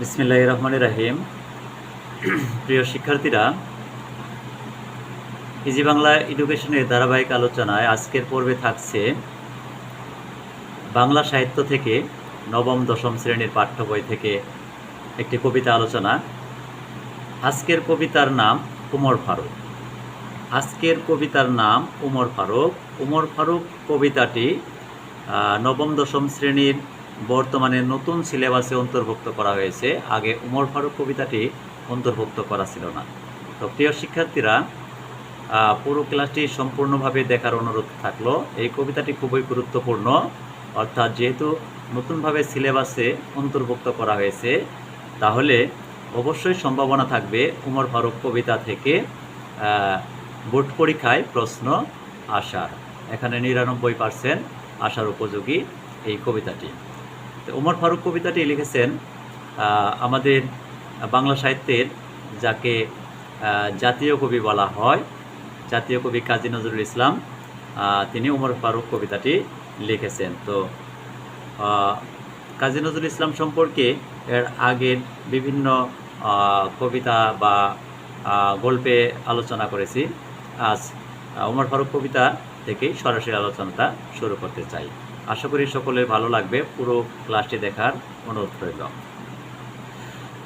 বিসমিল্লাহ রহমান রাহিম। প্রিয় শিক্ষার্থীরা, ইজি বাংলা এডুকেশনের ধারাবাহিক আলোচনায় আজকের পর্বে থাকছে বাংলা সাহিত্য থেকে নবম, দশম শ্রেণির পাঠ্য বই থেকে একটি কবিতা আলোচনা। আজকের কবিতার নাম উমর ফারুক। আজকের কবিতার নাম উমর ফারুক। উমর ফারুক কবিতাটি নবম, দশম শ্রেণির বর্তমানে নতুন সিলেবাসে অন্তর্ভুক্ত করা হয়েছে। আগে উমর ফারুক কবিতাটি অন্তর্ভুক্ত করা ছিল না। তো প্রিয় শিক্ষার্থীরা পুরো ক্লাসটি সম্পূর্ণভাবে দেখার অনুরোধ থাকল। এই কবিতাটি খুবই গুরুত্বপূর্ণ। অর্থাৎ যেহেতু নতুনভাবে সিলেবাসে অন্তর্ভুক্ত করা হয়েছে, তাহলে অবশ্যই সম্ভাবনা থাকবে উমর ফারুক কবিতা থেকে বোর্ড পরীক্ষায় প্রশ্ন আসার। এখানে নিরানব্বই পার্সেন্ট আসার উপযোগী এই কবিতাটি। তো উমর ফারুক কবিতাটি লিখেছেন আমাদের বাংলা সাহিত্যের যাকে জাতীয় কবি বলা হয়, জাতীয় কবি কাজী নজরুল ইসলাম তিনি উমর ফারুক কবিতাটি লিখেছেন। তো কাজী নজরুল ইসলাম সম্পর্কে এর আগের বিভিন্ন কবিতা বা গল্পে আলোচনা করেছি। আজ উমর ফারুক কবিতা থেকেই সরাসরি আলোচনাটা শুরু করতে চাই। আশা করি সকলের ভালো লাগবে। পুরো ক্লাসটি দেখার অনুরোধ রইল।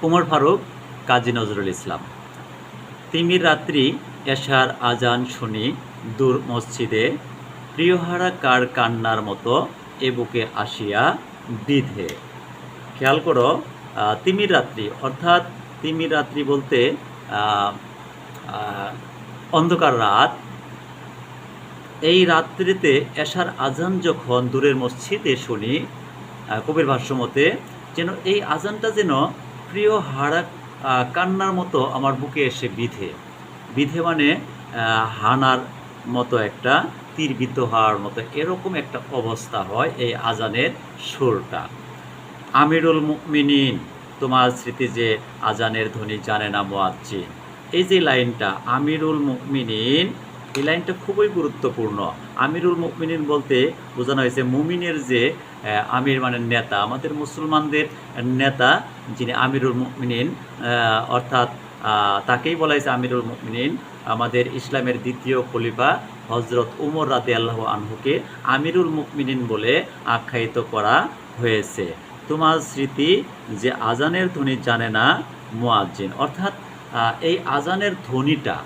উমর ফারুক, কাজী নজরুল ইসলাম। তিমির রাত্রি, এশার আজান শুনি, দূর মসজিদে প্রিয়হারা কার কান্নার মতো এ বুকে আসিয়া বিধে খেয়াল করো তিমির রাত্রি, অর্থাৎ তিমির রাত্রি বলতে অন্ধকার রাত এই রাত্রিতে এশার আজান যখন দূরের মসজিদে শুনি কবির ভাষ্যমতে, যেন এই আজানটা যেন প্রিয় হাড়া কান্নার মতো আমার বুকে এসে বিধে। বিধে মানে হানার মতো একটা, তীরবিদ্ধ হওয়ার মতো এরকম একটা অবস্থা হয় এই আজানের সুরটা। আমিরুল মুমিনিন, তোমার স্মৃতি যে আজানের ধ্বনি জানে না মোয়াজ্জিন। এই যে লাইনটা, আমিরুল মুমিনিন এই লাইনটা খুবই গুরুত্বপূর্ণ। আমিরুল মুমিনিন বলতে বোঝানো হয়েছে, মুমিনের যে আমির মানে নেতা, আমাদের মুসলমানদের নেতা যিনি আমিরুল মুমিনিন অর্থাৎ তাকেই বলা হয়েছে আমিরুল মুমিনিন, আমাদের ইসলামের দ্বিতীয় খলিফা হজরত উমর রাতে আল্লাহ আনহুকে আমিরুল মুমিনিন বলে আখ্যায়িত করা হয়েছে। তোমার স্মৃতি যে আজানের ধ্বনি জানে না মুয়াজ্জিন। অর্থাৎ এই আজানের ধ্বনিটা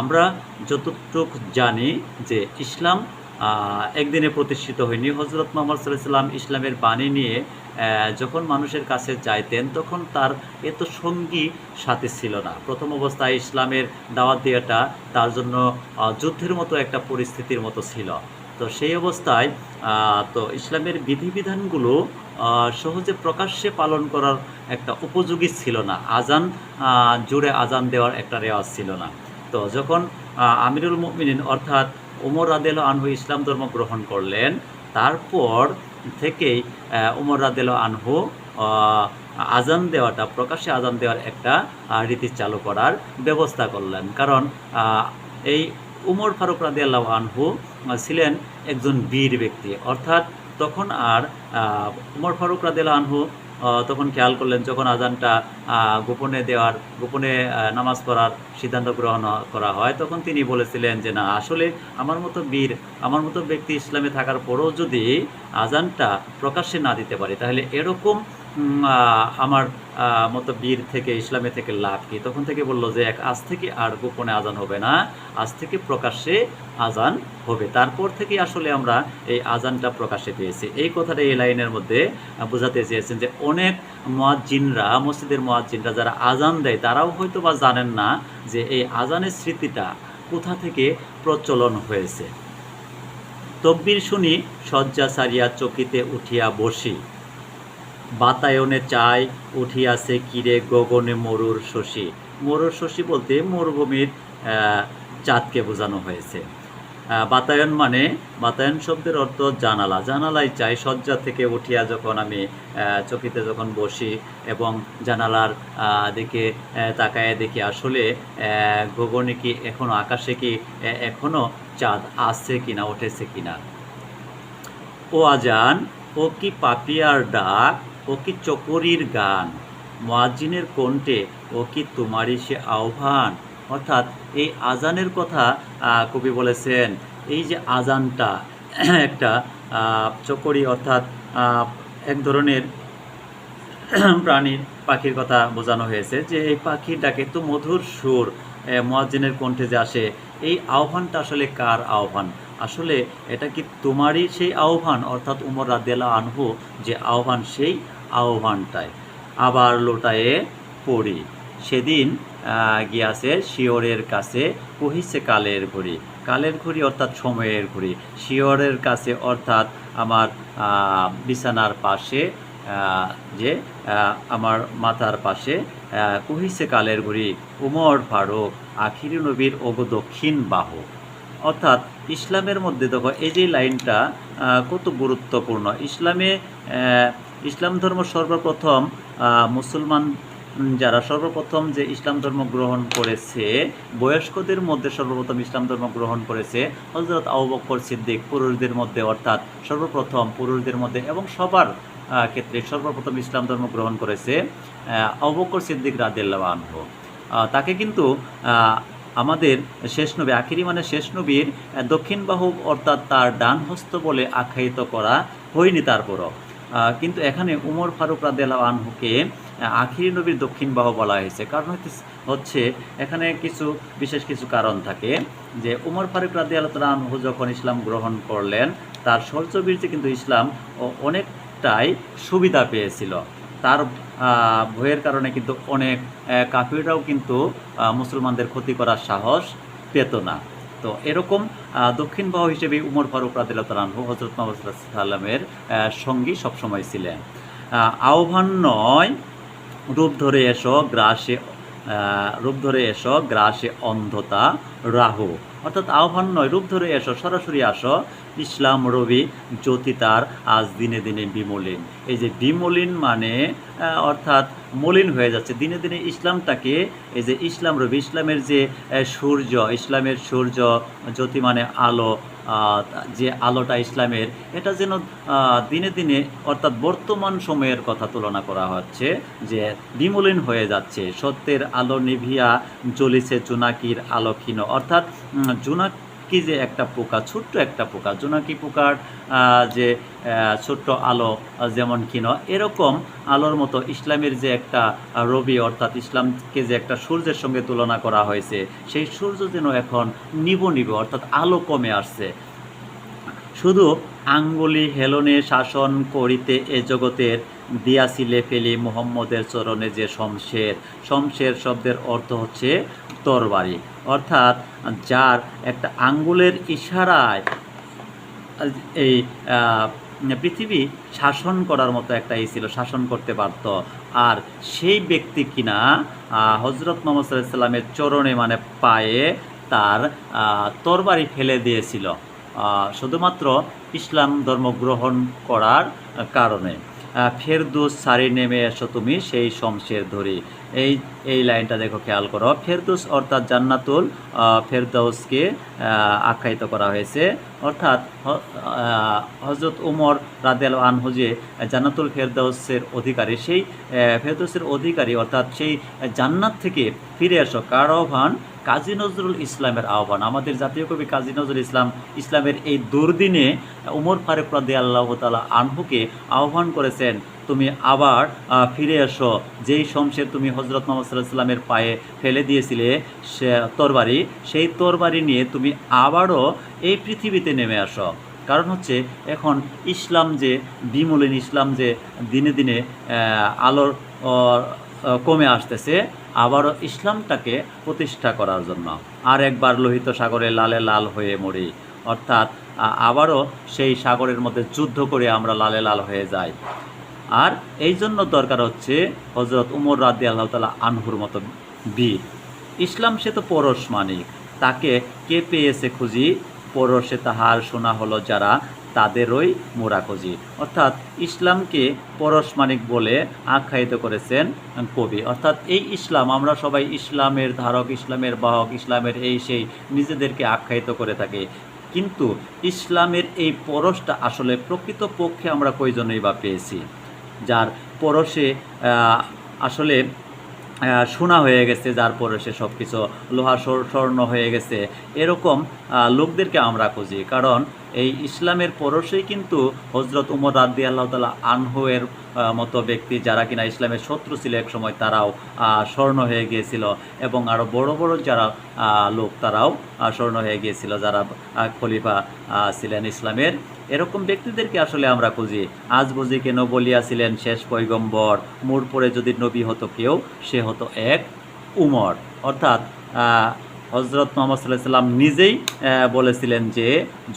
আমরা যতটুক জানি যে ইসলাম একদিনে প্রতিষ্ঠিত হয়নি। হজরত মোহাম্মদ সাল্লাম ইসলামের বাণী নিয়ে যখন মানুষের কাছে যাইতেন, তখন তার এত সঙ্গী সাথে ছিল না। প্রথম অবস্থায় ইসলামের দাওয়াত দেওয়াটা তার জন্য যুদ্ধের মতো একটা পরিস্থিতির মতো ছিল। তো সেই অবস্থায় তো ইসলামের বিধিবিধানগুলো সহজে প্রকাশ্যে পালন করার একটা উপযোগী ছিল না। আজান জুড়ে আজান দেওয়ার একটা রেওয়াজ ছিল না। তো যখন আমিরুল মুমিনিন অর্থাৎ উমর রাদেল আনহু ইসলাম ধর্ম গ্রহণ করলেন, তারপর থেকেই উমর রাদেল আনহু আজান দেওয়াটা, প্রকাশ্যে আজান দেওয়ার একটা রীতি চালু করার ব্যবস্থা করলেন। কারণ এই উমর ফারুক রাদে আল্লাহ আনহু ছিলেন একজন বীর ব্যক্তি। অর্থাৎ তখন আর উমর ফারুক রাদেল আনহু তখন খেয়াল করলেন যখন আজানটা গোপনে দেওয়ার, গোপনে নামাজ পড়ার সিদ্ধান্ত গ্রহণ করা হয়, তখন তিনি বলেছিলেন যে, না, আসলে আমার মতো বীর, আমার মতো ব্যক্তি ইসলামে থাকার পরেও যদি আজানটা প্রকাশ্যে না দিতে পারে, তাহলে এরকম আমার মতো বীর থেকে, ইসলামে থেকে লাভ কি? তখন থেকে বলল যে, এক আজ থেকে আর গোপনে আজান হবে না। আজ থেকে প্রকাশ্যে আজান হবে। তারপর থেকে আসলে আমরা এই আজানটা প্রকাশ্যে পেয়েছি। এই কথাটা এই লাইনের মধ্যে বোঝাতে চেয়েছেন যে, অনেক মোয়াজ্জিনরা, মসজিদের মোয়াজ্জিনরা যারা আজান দেয়, তারাও হয়তো বা জানেন না যে, এই আজানের স্মৃতিটা কোথা থেকে প্রচলন হয়েছে। তকবির শুনি, শয্যা সারিয়া চকিতে উঠিয়া বসি। বাতায়নে চাই উঠিয়াছে কিরে গগনে মরুর শশী। মরুর শশী বলতে মরুভূমির চাঁদকে বোঝানো হয়েছে। বাতায়ন মানে বাতায়ন শব্দের অর্থ জানালা। জানালাই চাই শয্যা থেকে উঠিয়া যখন আমি চকিতে যখন বসি এবং জানালার দিকে তাকায় দেখি আসলে গগনে কি এখনও আকাশে কি আহ, এখনও চাঁদ আসছে কিনা উঠেছে কিনা। ও আজান ও কি পাপিয়ার ডাক ও কি চকরির গান। মোয়াজ্জিনের কণ্ঠে ও কি তোমারই সে আহ্বান? অর্থাৎ এই আজানের কথা কবি বলেছেন, এই যে আজানটা, একটা চকরি অর্থাৎ এক ধরনের, প্রাণীর পাখির কথা বোঝানো হয়েছে যে এই পাখির ডাকে তো মধুর সুর মোয়াজ্জিনের কণ্ঠে যে আসে, এই আহ্বানটা আসলে কার আহ্বান? আসলে এটা কি তোমারই সেই আহ্বান? অর্থাৎ উমর রাদিয়াল্লাহ আনহু যে আহ্বান সেই আহ্বানটায় আবার লোটায়ে পড়ি। সেদিন গিয়াছে শিওরের কাছে কহিছে কালের ঘড়ি। কালের ঘড়ি অর্থাৎ সময়ের ঘড়ি। শিওরের কাছে অর্থাৎ আমার বিছানার পাশে যে আমার মাথার পাশে কহিছে কালের ঘড়ি। উমর ফারুক, আখিরি নবীর ওগো দক্ষিণ বাহু। অর্থাৎ ইসলামের মধ্যে দেখো, এই যে লাইনটা কত গুরুত্বপূর্ণ। ইসলামে ইসলাম ধর্ম সর্বপ্রথম মুসলমান যারা সর্বপ্রথম যে ইসলাম ধর্ম গ্রহণ করেছে বয়স্কদের মধ্যে সর্বপ্রথম ইসলাম ধর্ম গ্রহণ করেছে হজরত আবু বকর সিদ্দিক পুরুষদের মধ্যে অর্থাৎ সর্বপ্রথম পুরুষদের মধ্যে এবং সবার ক্ষেত্রে সর্বপ্রথম ইসলাম ধর্ম গ্রহণ করেছে আহ, বকর সিদ্দিক রাদিয়াল্লাহু আনহু। তাকে কিন্তু আমাদের শেষ নবী আখিরি মানে শেষ নবীর দক্ষিণ বাহু অর্থাৎ তার ডান হস্ত বলে আখ্যায়িত করা হয়নি তারপরও। কিন্তু এখানে উমর ফারুক রাদিয়াল্লাহু আনহুকে আখিরি নবীর দক্ষিণ বাহু বলা হয়েছে। কারণ হচ্ছে, এখানে কিছু, বিশেষ কিছু কারণ থাকে। যে উমর ফারুক তাআলা আনহু যখন ইসলাম গ্রহণ করলেন, তার শৌর্যবীর্যে কিন্তু ইসলাম অনেকটাই সুবিধা পেয়েছিল। তার ভয়ের কারণে কিন্তু অনেক কাফিররাও কিন্তু মুসলমানদের ক্ষতি করার সাহস পেত না। তো এরকম দক্ষিণ বাহু হিসেবে উমর ফারুক রাদিল্লাহু হজরত মোহাম্মদ সাল্লামের সঙ্গী সবসময় ছিলেন। আহ্বান নয়, রূপ ধরে এসো, গ্রাসে রূপ ধরে এসো, গ্রাসে অন্ধতা, রাহু। অর্থাৎ আহ্বান নয়, রূপ ধরে এসো, সরাসরি আসো। ইসলাম রবি জ্যোতি তার আজ দিনে দিনে বিমলিন। এই যে বিমলিন মানে অর্থাৎ মলিন হয়ে যাচ্ছে। দিনে দিনে ইসলামটাকে, এই যে ইসলাম রবি, ইসলামের যে সূর্য, ইসলামের সূর্য জ্যোতি মানে আলো যে আলোটা ইসলামের, এটা যেন দিনে দিনে অর্থাৎ বর্তমান সময়ের কথা তুলনা করা হচ্ছে যে বিমলিন হয়ে যাচ্ছে। সত্যের আলো নিভিয়া জ্বলিছে চুনাকির আলো ক্ষীণ অর্থাৎ জোনাকি যে একটা পোকা, ছোট্ট একটা পোকা, জোনাকি পোকার যে ছোট্ট আলো যেমন ক্ষীণ এরকম আলোর মতো ইসলামের যে একটা রবি অর্থাৎ ইসলামকে যে একটা সূর্যের সঙ্গে তুলনা করা হয়েছে, সেই সূর্য যেন এখন নিব নিব, অর্থাৎ আলো কমে আসছে। শুধু আঙ্গুলি হেলনে শাসন করিতে এ জগতের দিয়াছিলে ফেলি মুহাম্মদের চরণে যে শমশের শমশের শব্দের অর্থ হচ্ছে তরবারি। অর্থাৎ যার একটা আঙ্গুলের ইশারায় এই পৃথিবী শাসন করার মতো একটা ই ছিল, শাসন করতে পারত আর সেই ব্যক্তি কিনা হজরত মোহাম্মদ সাল্লামের চরণে মানে পায়ে তার তরবারি ফেলে দিয়েছিল। শুধুমাত্র ইসলাম ধর্ম গ্রহণ করার কারণে। ফেরদুস সারি নেমে এসো তুমি সেই শমশের ধরি। এই এই লাইনটা দেখো, খেয়াল করো। ফেরদুস অর্থাৎ জান্নাতুল ফেরদৌসকে আখ্যায়িত করা হয়েছে। অর্থাৎ হজরত উমর রাদেল আনহু যে জান্নাতুল ফেরদৌসের অধিকারী, সেই ফেরদৌসের অধিকারী অর্থাৎ সেই জান্নাত থেকে ফিরে আসো কার আহ্বান কাজী নজরুল ইসলামের আহ্বান। আমাদের জাতীয় কবি কাজী নজরুল ইসলাম ইসলামের এই দুর্দিনে উমর ফারুক রাদে আল্লাহ তালা আনহুকে আহ্বান করেছেন, তুমি আবার ফিরে এসো। যেই শমশের তুমি হজরত মোহাম্মদ সাল্লাহ সাল্লামের পায়ে ফেলে দিয়েছিলে, সে তরবারি, সেই তরবারি নিয়ে তুমি আবারও এই পৃথিবীতে নেমে আসো। কারণ হচ্ছে, এখন ইসলাম যে বিমলিন, ইসলাম যে দিনে দিনে আলোর কমে আসতেছে আবারও ইসলামটাকে প্রতিষ্ঠা করার জন্য। আর একবার লোহিত সাগরে লালে লাল হয়ে মরি। অর্থাৎ আবারও সেই সাগরের মধ্যে যুদ্ধ করে আমরা লালে লাল হয়ে যাই। আর এই জন্য দরকার হচ্ছে হজরত উমর রাদি আল্লাহ তালা আনহুর মতো বীর। ইসলাম সে তো পরশ মানিক। তাকে কে পেয়েছে খুঁজি? পরশে তাহার শোনা হলো যারা তাদেরই মোরা খুঁজি অর্থাৎ ইসলামকে পরশ মানিক বলে আখ্যায়িত করেছেন কবি। অর্থাৎ এই ইসলাম, আমরা সবাই ইসলামের ধারক, ইসলামের বাহক, ইসলামের এই সেই নিজেদেরকে আখ্যায়িত করে থাকি। কিন্তু ইসলামের এই পরশটা আসলে প্রকৃত পক্ষে আমরা কয়জনই বা পেয়েছি? যার পরশে আসলে সোনা হয়ে গেছে, যার পরশে সব কিছু লোহা স্বর্ণ হয়ে গেছে। এরকম লোকদেরকে আমরা খুঁজি। কারণ এই ইসলামের পরশেই কিন্তু হজরত উমর রাদ্দি আল্লাহ তালা আনহুয়ের মতো ব্যক্তি যারা কিনা ইসলামের শত্রু ছিল এক সময়, তারাও স্বর্ণ হয়ে গিয়েছিল এবং আরও বড় বড় যারা লোক তারাও স্বর্ণ হয়ে গিয়েছিল, যারা খলিফা ছিলেন ইসলামের। এরকম ব্যক্তিদেরকে আসলে আমরা খুঁজি। আজ বুঝি কেন বলিয়াছিলেন শেষ পৈগম্বর মোর পরে যদি নবী হতো কেউ, সে হতো এক উমর। অর্থাৎ হজরত মোহাম্মদ সাল্লাহ সাল্লাম নিজেই বলেছিলেন যে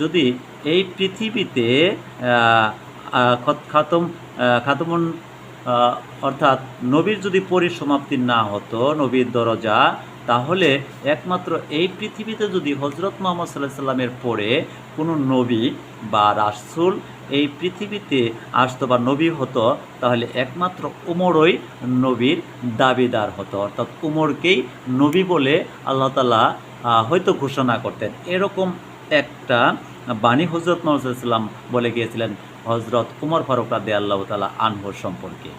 যদি এই পৃথিবীতে খাতম খাতমুন অর্থাৎ নবীর যদি পরিসমাপ্তি না হতো, নবীর দরজা, তাহলে একমাত্র এই পৃথিবীতে যদি হজরত মোহাম্মদ সাল্লাহ সাল্লামের পরে কোনো নবী বা রাসূল এই পৃথিবীতে আসতো বা নবী হতো, তাহলে একমাত্র উমরই নবীর দাবিদার হতো। অর্থাৎ উমরকেই নবী বলে আল্লাহ তালা হয়তো ঘোষণা করতেন। এরকম একটা বাণী হজরত নজরুল বলে গিয়েছিলেন হজরত উমর ফারুক রাদে আল্লাহ তালা আনহর সম্পর্কে।